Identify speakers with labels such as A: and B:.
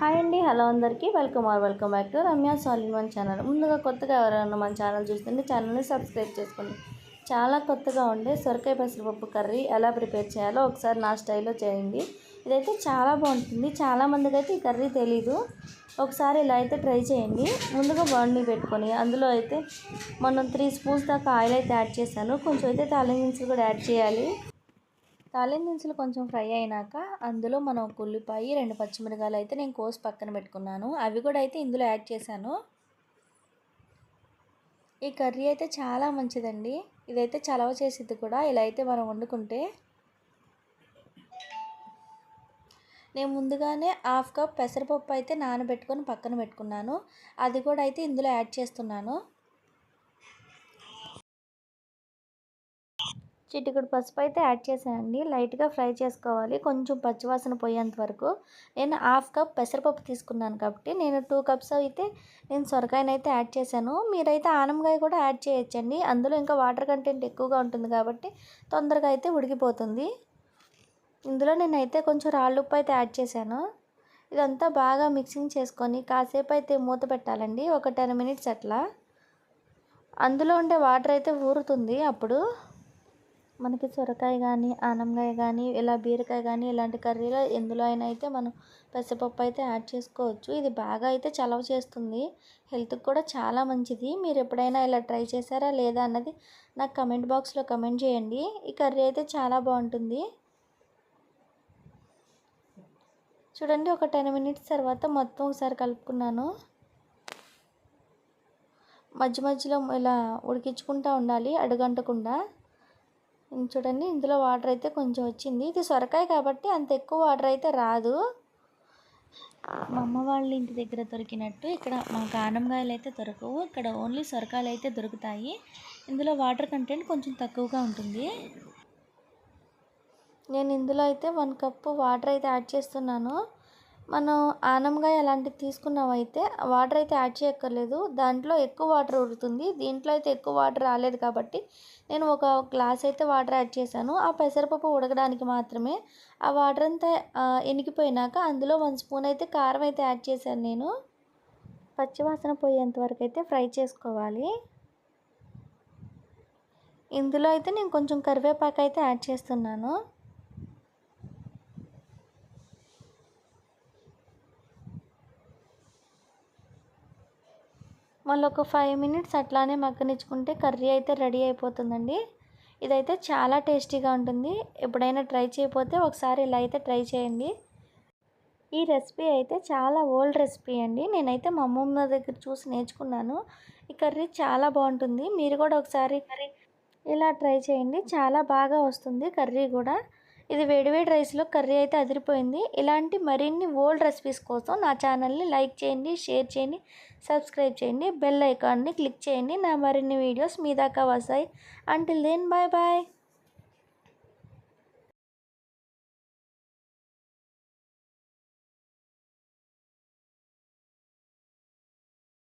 A: Hi అండి hello అందరికీ. Welcome or welcome back to Ramya Saliman channel. ముందుగా కొత్తగా ఎవరైనా మన ఛానల్ చూస్తుంటే ఛానల్ని సబ్స్క్రైబ్ చేసుకోండి. చాలా కొత్తగా ఉండే సొరకాయ పెసరపప్పు కర్రీ ఎలా ప్రిపేర్ చేయాలో ఒకసారి నా స్టైల్లో చేయండి. ఇదైతే చాలా బాగుంటుంది. చాలామందికి అయితే ఈ కర్రీ తెలీదు. ఒకసారి ఇలా అయితే ట్రై చేయండి. ముందుగా బాండ్ని పెట్టుకొని అందులో అయితే మనం త్రీ స్పూన్స్ దాకా ఆయిల్ అయితే యాడ్ చేశాను. కొంచెం అయితే తాలింపు కూడా యాడ్ చేయాలి. తాలింపు దినుసులు కొంచెం ఫ్రై అయినాక అందులో మనం ఒక ఉల్లిపాయ రెండు పచ్చిమిరకాయలు అయితే నేను కోసి పక్కన పెట్టుకున్నాను. అవి కూడా అయితే ఇందులో యాడ్ చేశాను. ఈ కర్రీ అయితే చాలా మంచిదండి. ఇదైతే చలవ చేసిద్ది కూడా. ఇలా అయితే మనం వండుకుంటే నేను ముందుగానే హాఫ్ కప్ పెసరపప్పు అయితే నానబెట్టుకొని పక్కన పెట్టుకున్నాను. అది కూడా అయితే ఇందులో యాడ్ చేస్తున్నాను. చిటికుడు పసుపు అయితే యాడ్ చేశానండి. లైట్గా ఫ్రై చేసుకోవాలి. కొంచెం పచ్చివాసన పోయేంత వరకు. నేను హాఫ్ కప్ పెసరపప్పు తీసుకున్నాను కాబట్టి నేను టూ కప్స్ అయితే నేను సొరకాయని అయితే యాడ్ చేశాను. మీరైతే ఆనంగాయ కూడా యాడ్ చేయొచ్చండి. అందులో ఇంకా వాటర్ కంటెంట్ ఎక్కువగా ఉంటుంది కాబట్టి తొందరగా అయితే ఉడికిపోతుంది. ఇందులో నేనైతే కొంచెం రాళ్ళు ఉప్పు అయితే యాడ్ చేశాను. ఇదంతా బాగా మిక్సింగ్ చేసుకొని కాసేపు అయితే మూత పెట్టాలండి. ఒక టెన్ మినిట్స్ అట్లా. అందులో ఉండే వాటర్ అయితే ఊరుతుంది అప్పుడు. మనకి సొరకాయ కానీ ఆనంగాయ కానీ ఇలా బీరకాయ కానీ ఇలాంటి కర్రీలో ఎందులో అయినా అయితే మనం పెసరపప్పు అయితే యాడ్ చేసుకోవచ్చు. ఇది బాగా అయితే చలవ చేస్తుంది. హెల్త్కి కూడా చాలా మంచిది. మీరు ఎప్పుడైనా ఇలా ట్రై చేశారా లేదా అన్నది నాకు కమెంట్ బాక్స్లో కమెంట్ చేయండి. ఈ కర్రీ అయితే చాలా బాగుంటుంది. చూడండి ఒక టెన్ మినిట్స్ తర్వాత మొత్తం ఒకసారి కలుపుకున్నాను. మధ్య మధ్యలో ఇలా ఉడికించుకుంటూ ఉండాలి అడుగంటకుండా. చూడండి ఇందులో వాటర్ అయితే కొంచెం వచ్చింది. ఇది సొరకాయ కాబట్టి అంత ఎక్కువ వాటర్ అయితే రాదు. మా అమ్మ వాళ్ళ ఇంటి దగ్గర దొరికినట్టు ఇక్కడ మా కానంగాయలు అయితే దొరకవు. ఇక్కడ ఓన్లీ సొరకాయలు అయితే దొరుకుతాయి. ఇందులో వాటర్ కంటెంట్ కొంచెం తక్కువగా ఉంటుంది. నేను ఇందులో అయితే వన్ కప్పు వాటర్ అయితే యాడ్ చేస్తున్నాను. మనం ఆనంగా అలాంటివి తీసుకున్నామైతే వాటర్ అయితే యాడ్ చేయక్కర్లేదు. దాంట్లో ఎక్కువ వాటర్ ఉడుతుంది దీంట్లో అయితే ఎక్కువ వాటర్ రాలేదు కాబట్టి నేను ఒక గ్లాస్ అయితే వాటర్ యాడ్ చేశాను. ఆ పెసరపప్పు ఉడకడానికి మాత్రమే ఆ వాటర్ అంతా ఎనికిపోయినాక అందులో వన్ స్పూన్ అయితే కారం అయితే యాడ్ చేశాను నేను. పచ్చివాసన పోయేంత వరకు అయితే ఫ్రై చేసుకోవాలి. ఇందులో అయితే నేను కొంచెం కరివేపాకు అయితే యాడ్ చేస్తున్నాను. మళ్ళీ ఒక ఫైవ్ మినిట్స్ అట్లానే మగ్గనిచ్చుకుంటే కర్రీ అయితే రెడీ అయిపోతుందండి. ఇదైతే చాలా టేస్టీగా ఉంటుంది. ఎప్పుడైనా ట్రై చేయకపోతే ఒకసారి ఇలా అయితే ట్రై చేయండి. ఈ రెసిపీ అయితే చాలా ఓల్డ్ రెసిపీ అండి. నేనైతే మా అమ్మమ్మ దగ్గర చూసి నేర్చుకున్నాను. ఈ కర్రీ చాలా బాగుంటుంది. మీరు కూడా ఒకసారి ఇలా ట్రై చేయండి. చాలా బాగా వస్తుంది కర్రీ కూడా. ఇది వేడివేడి రైస్లో కర్రీ అయితే అదిరిపోయింది. ఇలాంటి మరిన్ని ఓల్డ్ రెసిపీస్ కోసం నా ఛానల్ని లైక్ చేయండి షేర్ చేయండి సబ్స్క్రైబ్ చేయండి బెల్ ఐకాన్ని క్లిక్ చేయండి. నా మరిన్ని వీడియోస్ మీ దాకా వస్తాయి. Until then bye bye